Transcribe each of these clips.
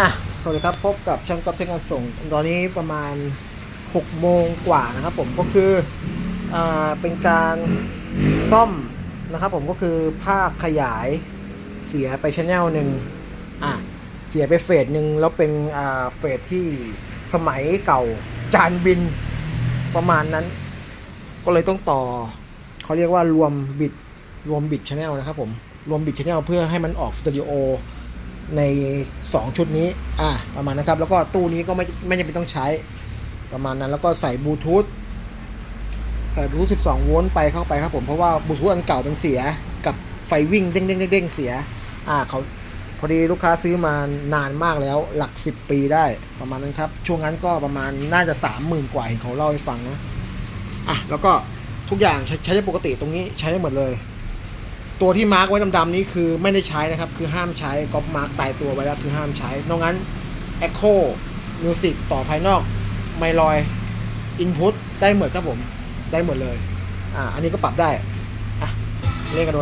อะ สวัสดีครับพบกับช่างก๊อฟเทคงานส่ง ตอนนี้ประมาณ 6 โมงกว่านะครับผมก็คืออ่าเป็นการซ่อมนะครับผมก็คือภาคขยายเสียไปชแนลหนึ่งอะ เสียไปเฟสหนึ่งแล้วเป็นอ่าเฟสที่สมัยเก่าจานบินประมาณนั้น ก็เลยต้องต่อเขาเรียกว่ารวมบิดรวมบิดชแนลนะครับผม รวมบิดชแนลเพื่อให้มันออกสตูดิโอ ใน 2 ชุดนี้ อะประมาณนะครับ แล้วก็ตู้นี้ก็ไม่ไม่จำเป็นต้องใช้ ประมาณนั้น แล้วก็ใส่บลูทูธ ใส่บลูทูธ 12 โวลต์ไปเข้าไปครับผม เพราะว่าบลูทูธอันเก่ามันเสีย กับไฟวิ่งเด้งเด้งเด้งเสีย อ่า เขาพอดีลูกค้าซื้อมานานมากแล้ว หลัก 10 ปีได้ ประมาณนั้นครับ ช่วงนั้นก็ประมาณน่าจะ 30,000 กว่าเห็นเขาเล่าให้ฟังนะ อะ แล้วก็ทุกอย่างใช้ใช้ได้ปกติตรงนี้ใช้ได้หมดเลย ตัวที่มาร์กไว้ดำๆนี้คือไม่ได้ใช้นะครับ คือห้ามใช้ก๊อปมาร์กตายตัวไว้แล้วคือห้ามใช้นอกนั้น Echo Music ต่อภายนอกไมลอย Input ได้หมดครับผมได้หมดเลยอ่าอันนี้ก็ปรับได้อะเล่นกันดู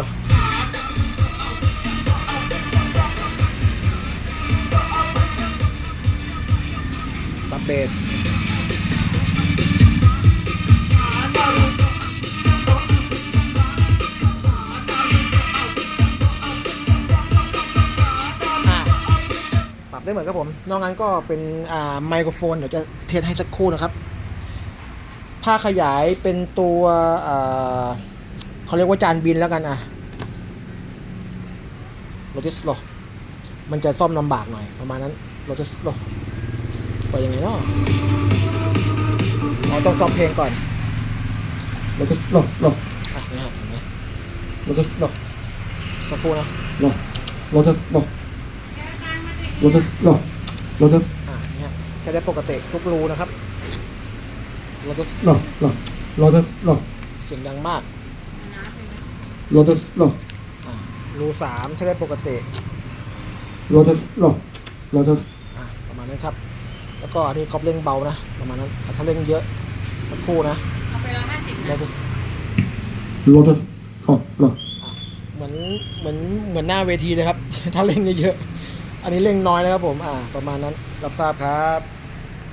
ปรับเบส ปรับได้เหมือนกับผม นอกนั้นก็เป็นอ่าไมโครโฟน เดี๋ยวจะเทสให้สักครู่นะครับผ้าขยายเป็นตัวเขาเรียกว่าจานบินแล้วกันอะโรติสโลมันจะซ่อมลำบากหน่อยประมาณนั้นโรติสโลไปยังไงเนาะเราต้องซ่อมเพลงก่อนโรติสโลโลอะนี่ฮะเห็นไหมโรติสโล สักครู่นะ No. Lotus, no. Lotus, no. Lotus, อ่าเนี่ยใช้ได้ปกติทุกรูนะครับแล้วก็ no, no. Lotus, no. เสียงดังมาก Lotus, no. อ่ารูสามใช้ได้ปกติ Lotus, no. Lotus, อ่าประมาณนั้นครับ แล้วก็อันนี้กอบเร่งเบานะประมาณนั้นอะถ้าเร่งเยอะสักครู่นะเอาไปละห้าสิบแล้วก็ Lotus, no, no. เหมือนเหมือนเหมือนหน้าเวทีเลยครับ ถ้าเร่งเยอะๆ อันนี้เร่งน้อยนะครับผม อ่า ประมาณนั้น รับทราบครับ